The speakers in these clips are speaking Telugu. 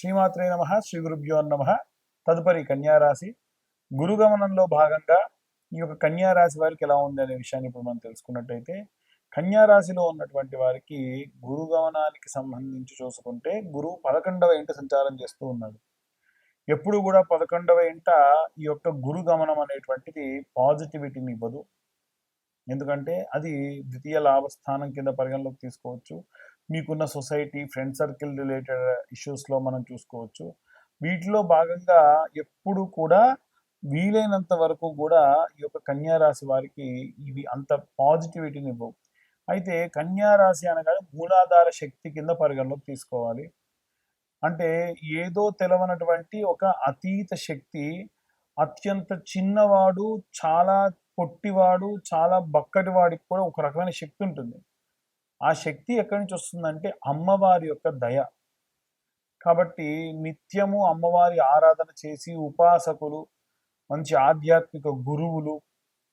శ్రీమాత్రే నమ శ్రీ గురుభ్యో నమ. తదుపరి కన్యారాశి. గురుగమనంలో భాగంగా ఈ యొక్క కన్యారాశి వారికి ఎలా ఉంది అనే విషయాన్ని ఇప్పుడు మనం తెలుసుకున్నట్టయితే కన్యారాశిలో ఉన్నటువంటి వారికి గురుగమనానికి సంబంధించి చూసుకుంటే గురువు పదకొండవ ఇంట సంచారం చేస్తూ ఉన్నాడు. ఎప్పుడు కూడా పదకొండవ ఇంట ఈ యొక్క గురుగమనం అనేటువంటిది పాజిటివిటీని ఇవ్వదు. ఎందుకంటే అది ద్వితీయ లాభస్థానం కింద పరిగణలోకి తీసుకోవచ్చు. మీకున్న సొసైటీ ఫ్రెండ్ సర్కిల్ రిలేటెడ్ ఇష్యూస్లో మనం చూసుకోవచ్చు. వీటిలో భాగంగా ఎప్పుడు కూడా వీలైనంత వరకు కూడా ఈ యొక్క కన్యారాశి వారికి ఇవి అంత పాజిటివిటీని ఇవ్వవు. అయితే కన్యా రాశి అనగానే మూలాధార శక్తి కింద పరిగణలోకి తీసుకోవాలి. అంటే ఏదో తెలవనటువంటి ఒక అతీత శక్తి అత్యంత చిన్నవాడు చాలా పొట్టివాడు చాలా బక్కటివాడికి కూడా ఒక రకమైన శక్తి ఉంటుంది. ఆ శక్తి ఎక్కడి నుంచి వస్తుందంటే అమ్మవారి యొక్క దయ. కాబట్టి నిత్యము అమ్మవారి ఆరాధన చేసి ఉపాసకులు మంచి ఆధ్యాత్మిక గురువులు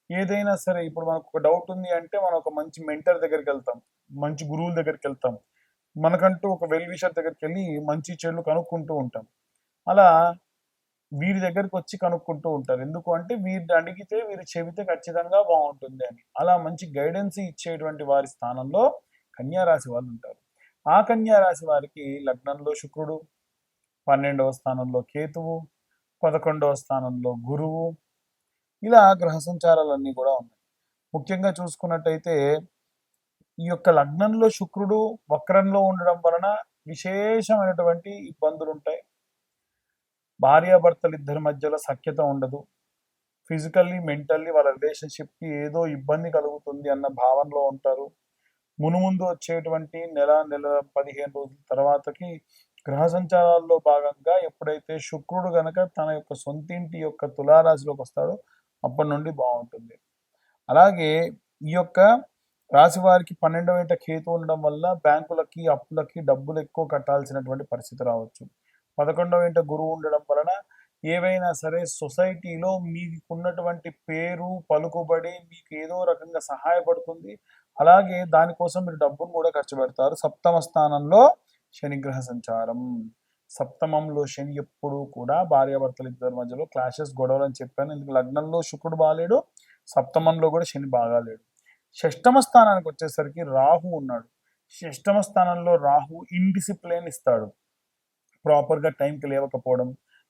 ఏదైనా సరే ఇప్పుడు మనకు ఒక డౌట్ ఉంది అంటే మనం ఒక మంచి మెంటర్ దగ్గరికి వెళ్తాం మంచి గురువుల దగ్గరికి వెళ్తాం. మనకంటూ ఒక వెల్ విషర్ దగ్గరికి వెళ్ళి మంచి చెడులు కనుక్కుంటూ ఉంటాం. అలా వీరి దగ్గరికి వచ్చి కనుక్కుంటూ ఉంటారు. ఎందుకు అంటే వీరిని అడిగితే వీరు చెబితే ఖచ్చితంగా బాగుంటుంది అని. అలా మంచి గైడెన్స్ ఇచ్చేటువంటి వారి స్థానంలో కన్యారాశి వాళ్ళు ఉంటారు ఆ కన్యారాశి వారికి లగ్నంలో శుక్రుడు పన్నెండవ స్థానంలో కేతువు పదకొండవ స్థానంలో గురువు ఇలా గ్రహ సంచారాలన్నీ కూడా ఉన్నాయి. ముఖ్యంగా చూసుకున్నట్టయితే ఈ యొక్క లగ్నంలో శుక్రుడు వక్రంలో ఉండడం వలన విశేషమైనటువంటి ఇబ్బందులు ఉంటాయి భార్యాభర్తలు ఇద్దరి మధ్యలో సఖ్యత ఉండదు. ఫిజికల్లీ మెంటల్లీ వాళ్ళ రిలేషన్షిప్కి ఏదో ఇబ్బంది కలుగుతుంది అన్న భావనలో ఉంటారు. మునుముందు వచ్చేటువంటి నెల నెల పదిహేను రోజుల తర్వాతకి గ్రహ సంచారాల్లో భాగంగా ఎప్పుడైతే శుక్రుడు గనక తన యొక్క సొంతింటి యొక్క తులారాశిలోకి వస్తాడో అప్పటి నుండి బాగుంటుంది. అలాగే ఈ యొక్క రాశి వారికి పన్నెండవ ఏట కేతు ఉండడం వల్ల బ్యాంకులకి అప్పులకి డబ్బులు ఎక్కువ కట్టాల్సినటువంటి పరిస్థితి రావచ్చు. పదకొండవ ఇంట గురువు ఉండడం వలన ఏవైనా సరే సొసైటీలో మీకు ఉన్నటువంటి పేరు పలుకుబడి మీకు ఏదో రకంగా సహాయపడుతుంది. అలాగే దానికోసం మీరు డబ్బును కూడా ఖర్చు పెడతారు. సప్తమ స్థానంలో శనిగ్రహ సంచారం. సప్తమంలో శని ఎప్పుడు కూడా భార్యాభర్తలు ఇద్దరి మధ్యలో క్లాషెస్ గొడవలు అని చెప్పాను. ఎందుకు లగ్నంలో శుక్రుడు బాగాలేడు సప్తమంలో కూడా శని బాగాలేడు షష్టమ స్థానానికి వచ్చేసరికి రాహు ఉన్నాడు. షష్టమ స్థానంలో రాహు ఇండిసిప్లిన్ ఇస్తాడు. ప్రాపర్గా టైంకి లేవకపోవడం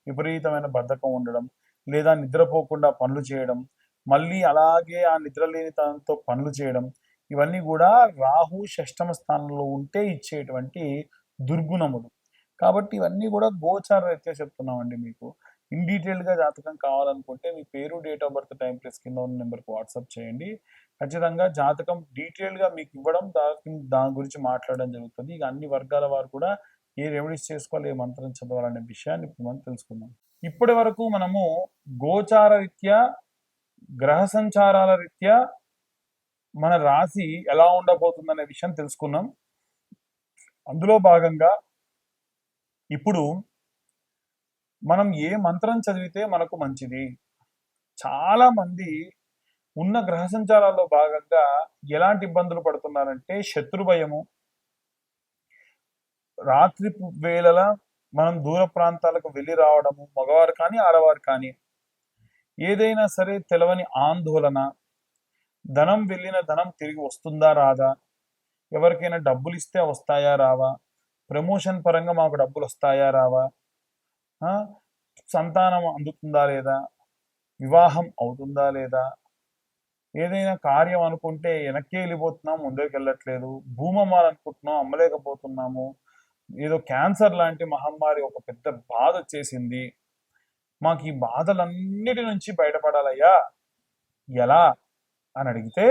విపరీతమైన బద్ధకం ఉండడం లేదా నిద్రపోకుండా పనులు చేయడం మళ్ళీ అలాగే ఆ నిద్రలేని తనంతో పనులు చేయడం ఇవన్నీ కూడా రాహు షష్టమ స్థానంలో ఉంటే ఇచ్చేటువంటి దుర్గుణములు. కాబట్టి ఇవన్నీ కూడా గోచార రీత్యా చెప్తున్నామండి మీకు. ఇన్ డీటెయిల్గా జాతకం కావాలనుకుంటే మీ పేరు date of birth time place కింద ఉన్న నెంబర్కి వాట్సాప్ చేయండి. ఖచ్చితంగా జాతకం డీటెయిల్గా మీకు ఇవ్వడం దాని దాని గురించి మాట్లాడడం జరుగుతుంది. ఇక అన్ని వర్గాల వారు కూడా ఏ రెమెడీస్ చేసుకోవాలి ఏ మంత్రం చదవాలనే విషయాన్ని ఇప్పుడు మనం తెలుసుకుందాం. ఇప్పటి వరకు మనము గోచార రీత్యా గ్రహ సంచారాల రీత్యా మన రాశి ఎలా ఉండబోతుందనే విషయం తెలుసుకున్నాం. అందులో భాగంగా ఇప్పుడు మనం ఏ మంత్రం చదివితే మనకు మంచిది? చాలా మంది ఉన్న గ్రహ సంచారాల్లో భాగంగా ఎలాంటి ఇబ్బందులు పడుతున్నారంటే శత్రు భయము. రాత్రి వేళల మనం దూర ప్రాంతాలకు వెళ్ళి రావడము మగవారు కానీ ఆడవారు కానీ ఏదైనా సరే తెలవని ఆందోళన ధనం వెళ్ళిన ధనం తిరిగి వస్తుందా రాదా? ఎవరికైనా డబ్బులు ఇస్తే వస్తాయా రావా? ప్రమోషన్ పరంగా మాకు డబ్బులు వస్తాయా రావా? సంతానం అందుతుందా లేదా? వివాహం అవుతుందా లేదా? ఏదైనా కార్యం అనుకుంటే వెనక్కి వెళ్ళిపోతున్నాం ముందుకు వెళ్ళట్లేదు. భూమమ్మాలనుకుంటున్నాం అమ్మలేకపోతున్నాము. ఏదో క్యాన్సర్ లాంటి మహమ్మారి ఒక పెద్ద బాధ వచ్చేసింది. మాకు ఈ బాధలన్నిటి నుంచి బయటపడాలయ్యా. ఎలా? అని అడిగితే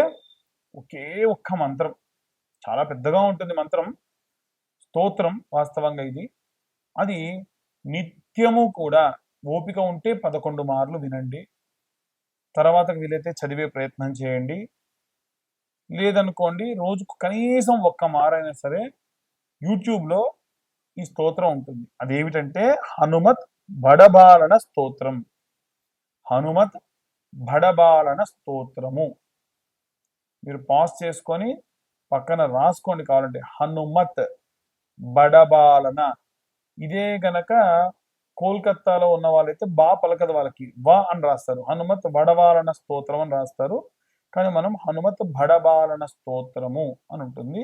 ఒకే ఒక్క మంత్రం. చాలా పెద్దగా ఉంటుంది మంత్రం. స్తోత్రం వాస్తవంగా ఇది. అది నిత్యము కూడా ఓపిక ఉంటే పదకొండు మార్లు వినండి. తర్వాత వీలైతే చదివే ప్రయత్నం చేయండి. లేదనుకోండి రోజుకు కనీసం ఒక్క మారైనా సరే యూట్యూబ్లో ఈ స్తోత్రం ఉంటుంది. అదేమిటంటే హనుమత్ బడబాలన స్తోత్రం. హనుమత్ బడబాలన స్తోత్రము. మీరు పాస్ చేసుకొని పక్కన రాసుకోండి కావాలంటే. హనుమత్ బడబాలన. ఇదే గనక కోల్కత్తాలో ఉన్న వాళ్ళైతే బా పలకదు వాళ్ళకి. వా అని రాస్తారు. హనుమత్ బడబాలన స్తోత్రం అని రాస్తారు. కానీ మనం హనుమత్ బడబాలన స్తోత్రము అని ఉంటుంది.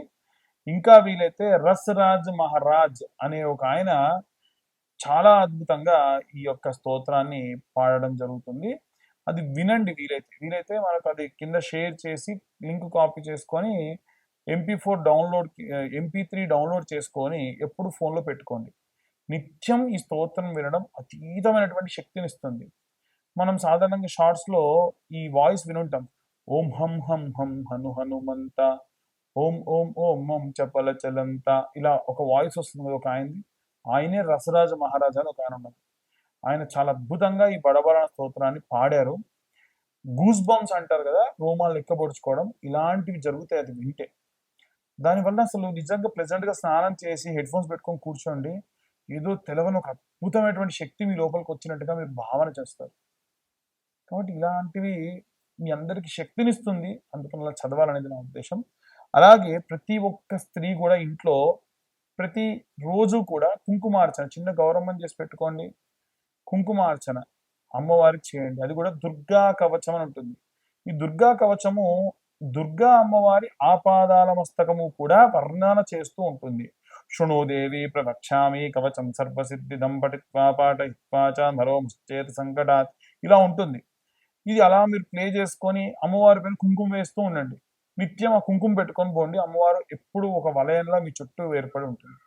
ఇంకా వీలైతే రసరాజ్ మహారాజ్ అనే ఒక ఆయన చాలా అద్భుతంగా ఈ యొక్క స్తోత్రాన్ని పాడడం జరుగుతుంది. అది వినండి వీలైతే. వీలైతే మనకు అది కింద షేర్ చేసి లింక్ కాపీ చేసుకొని MP four download MP three download చేసుకొని ఎప్పుడు ఫోన్లో పెట్టుకోండి. నిత్యం ఈ స్తోత్రం వినడం అతీతమైనటువంటి శక్తిని ఇస్తుంది. మనం సాధారణంగా షార్ట్స్లో ఈ వాయిస్ వినుంటాం. ఓం హం హం హం హను హనుమంత ఓం ఓం ఓం హం చపల చలంత ఇలా ఒక వాయిస్ వస్తుంది ఒక ఆయనది. ఆయనే రసరాజ మహారాజా అని ఒక ఆయన ఉన్నారు ఆయన చాలా అద్భుతంగా ఈ బడబడ స్తోత్రాన్ని పాడారు. గూస్ బంప్స్ అంటారు కదా రోమాలు ఎక్కబడుచుకోవడం ఇలాంటివి జరుగుతాయి అది వింటే. దానివల్ల అసలు నిజంగా ప్లెజెంట్గా స్నానం చేసి హెడ్ ఫోన్స్ పెట్టుకొని కూర్చోండి ఏదో తెలవని ఒక అద్భుతమైనటువంటి శక్తి మీ లోపలికి వచ్చినట్టుగా మీరు భావన చేస్తారు. కాబట్టి ఇలాంటివి మీ అందరికి శక్తినిస్తుంది అందుకని అలా చదవాలనేది నా ఉద్దేశం. అలాగే ప్రతి ఒక్క స్త్రీ కూడా ఇంట్లో ప్రతి రోజు కూడా కుంకుమార్చన చిన్న గౌరవం చేసి పెట్టుకోండి కుంకుమార్చన. అమ్మవారికి చేయండి. అది కూడా దుర్గా కవచం అని ఉంటుంది. ఈ దుర్గా కవచము దుర్గా అమ్మవారి ఆపాదాల మస్తకము కూడా వర్ణన చేస్తూ ఉంటుంది. శృణోదేవి ప్రవక్ష్యామి కవచం సర్వసిద్ధిదం పఠిత్వా పాఠయిత్వా చ నరో ముశ్చేత సంకటాత్ ఇలా ఉంటుంది. ఇది అలా మీరు ప్లే చేసుకొని అమ్మవారి పైన కుంకుమ వేస్తూ ఉండండి. నిత్యం ఆ కుంకుమ పెట్టుకొని పోండి. అమ్మవారు ఎప్పుడు ఒక వలయంలో మీ చుట్టూ ఏర్పడి ఉంటుంది.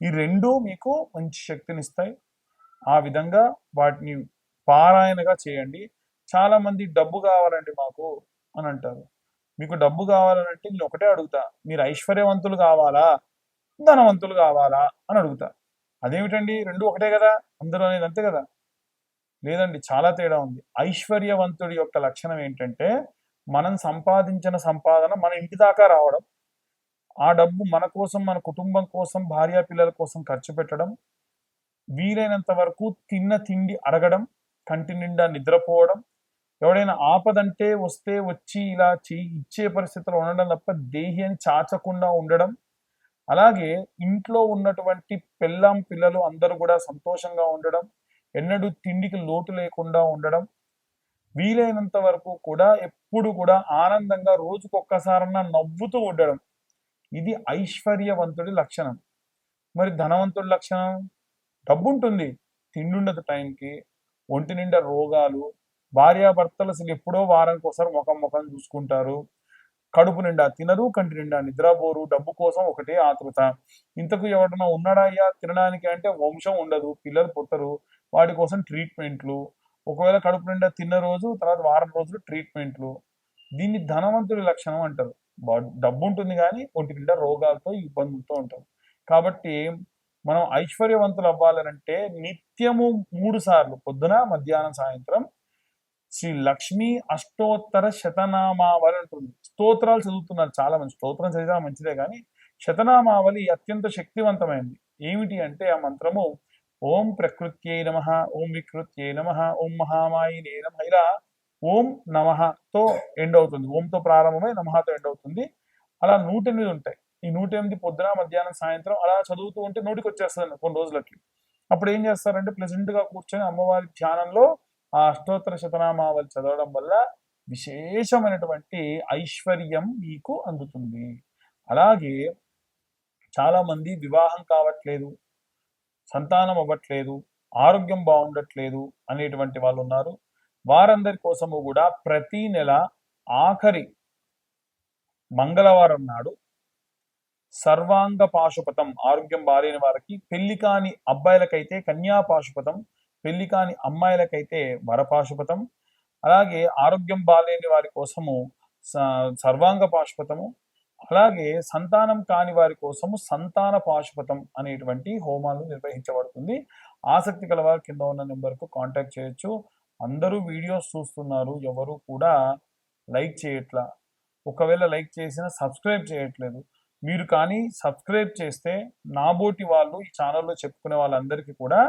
ఈ రెండు మీకు మంచి శక్తినిస్తాయి. ఆ విధంగా వాటిని పారాయణగా చేయండి. చాలా మంది డబ్బు కావాలండి మాకు అని అంటారు. మీకు డబ్బు కావాలంటే నేను ఒకటే అడుగుతా. మీరు ఐశ్వర్యవంతులు కావాలా? ధనవంతులు కావాలా? అని అడుగుతా. అదేమిటండి? రెండు ఒకటే కదా? అందరూ అనేది అంతే కదా? లేదండి చాలా తేడా ఉంది. ఐశ్వర్యవంతుడి యొక్క లక్షణం ఏంటంటే మనం సంపాదించిన సంపాదన మన ఇంటి దాకా రావడం ఆ డబ్బు మన కోసం మన కుటుంబం కోసం భార్య పిల్లల కోసం ఖర్చు పెట్టడం వీలైనంత వరకు తిన్న తిండి అడగడం కంటి నిండా నిద్రపోవడం ఎవడైనా ఆపదంటే వస్తే వచ్చి ఇలా చేయి ఇచ్చే పరిస్థితిలో ఉండడం తప్ప దేహి అని చాచకుండా ఉండడం. అలాగే ఇంట్లో ఉన్నటువంటి పెళ్ళాం పిల్లలు అందరూ కూడా సంతోషంగా ఉండడం ఎన్నడూ తిండికి లోటు లేకుండా ఉండడం. వీలైనంత వరకు కూడా ఎప్పుడు కూడా ఆనందంగా రోజుకొక్కసారన్నా నవ్వుతూ ఉండడం. ఇది ఐశ్వర్యవంతుడి లక్షణం. మరి ధనవంతుడి లక్షణం? డబ్బు ఉంటుంది తిండి ఉండదు టైంకి. ఒంటి నిండా రోగాలు. భార్యాభర్తలు అసలు ఎప్పుడో వారానికి ఒకసారి ముఖం ముఖం చూసుకుంటారు. కడుపు నిండా తినరు కంటి నిండా నిద్రపోరు డబ్బు కోసం ఒకటే ఆతృత. ఇంతకు ఎవడన్నా ఉన్నాడా అయ్యా? తినడానికి అంటే వంశం ఉండదు పిల్లలు పుట్టరు వాటి కోసం ట్రీట్మెంట్లు. ఒకవేళ కడుపు నిండా తిన్న రోజు తర్వాత వారం రోజులు ట్రీట్మెంట్లు. దీన్ని ధనవంతుడి లక్షణం అంటారు. డబ్బు ఉంటుంది కానీ ఒంటి నిండా రోగాలతో ఇబ్బందులతో ఉంటారు. కాబట్టి మనం ఐశ్వర్యవంతులు అవ్వాలనంటే నిత్యము మూడు సార్లు పొద్దున మధ్యాహ్నం సాయంత్రం. శ్రీ లక్ష్మీ అష్టోత్తర శతనామావళి ఉంటుంది స్తోత్రాలు చదువుతున్నారు చాలా మంది స్తోత్రం చదివినా మంచిదే కానీ శతనామావళి అత్యంత శక్తివంతమైనది ఏమిటి అంటే ఆ మంత్రము ఓం ప్రకృత్యై నమ ఓం వికృత్యై నమ ఓం మహామాయినే నమ. ఇలా ఓం నమతో ఎండ్ అవుతుంది. ఓంతో ప్రారంభమై నమహతో ఎండ్ అవుతుంది. అలా నూట ఎనిమిది ఉంటాయి. ఈ నూట ఎనిమిది పొద్దున మధ్యాహ్నం సాయంత్రం అలా చదువుతూ ఉంటే నోటికి వచ్చేస్తుంది కొన్ని రోజులకి. అప్పుడు ఏం చేస్తారంటే ప్లెజెంట్గా కూర్చొని అమ్మవారి ధ్యానంలో ఆ అష్టోత్తర శతనామావళి చదవడం వల్ల విశేషమైనటువంటి ఐశ్వర్యం మీకు అందుతుంది. అలాగే చాలా మంది వివాహం కావట్లేదు సంతానం అవ్వట్లేదు ఆరోగ్యం బాగుండట్లేదు అనేటువంటి వాళ్ళు ఉన్నారు. వారందరి కోసము కూడా ప్రతి నెల ఆఖరి మంగళవారం నాడు సర్వాంగ పాశుపతం ఆరోగ్యం బాలేని వారికి పెళ్ళి కాని అబ్బాయిలకైతే కన్యా పాశుపతం పెళ్ళి కాని అమ్మాయిలకైతే వరపాశుపతం అలాగే ఆరోగ్యం బాలేని వారి కోసము స- సర్వాంగ పాశుపతము. అలాగే సంతానం కాని వారి కోసము సంతాన పాశుపతం అనేటువంటి హోమాలు నిర్వహించబడుతుంది. ఆసక్తి గల వారు కింద ఉన్న నెంబర్కు కాంటాక్ట్ చేయొచ్చు. అందరూ వీడియోస్ చూస్తున్నారు ఎవరు కూడా లైక్ చేయట్లా. ఒకవేళ లైక్ చేసినా సబ్స్క్రైబ్ చేయట్లేదు. మీరు కానీ సబ్స్క్రైబ్ చేస్తే నాబోటి వాళ్ళు ఈ ఛానల్లో చెప్పుకునే వాళ్ళందరికీ కూడా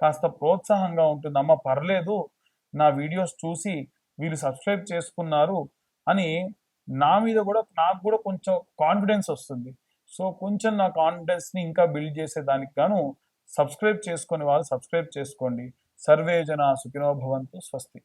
కాస్త ప్రోత్సాహంగా ఉంటుంది అమ్మ పర్లేదు నా వీడియోస్ చూసి వీళ్ళు సబ్స్క్రైబ్ చేసుకున్నారు అని నా మీద కూడా నాకు కూడా కొంచెం కాన్ఫిడెన్స్ వస్తుంది. సో కొంచెం నా కాన్ఫిడెన్స్ని ఇంకా బిల్డ్ చేసేదానికి గాను సబ్స్క్రైబ్ చేసుకునే వాళ్ళు సబ్స్క్రైబ్ చేసుకోండి. సర్వే జన సుఖినో భవంతు స్వస్తి.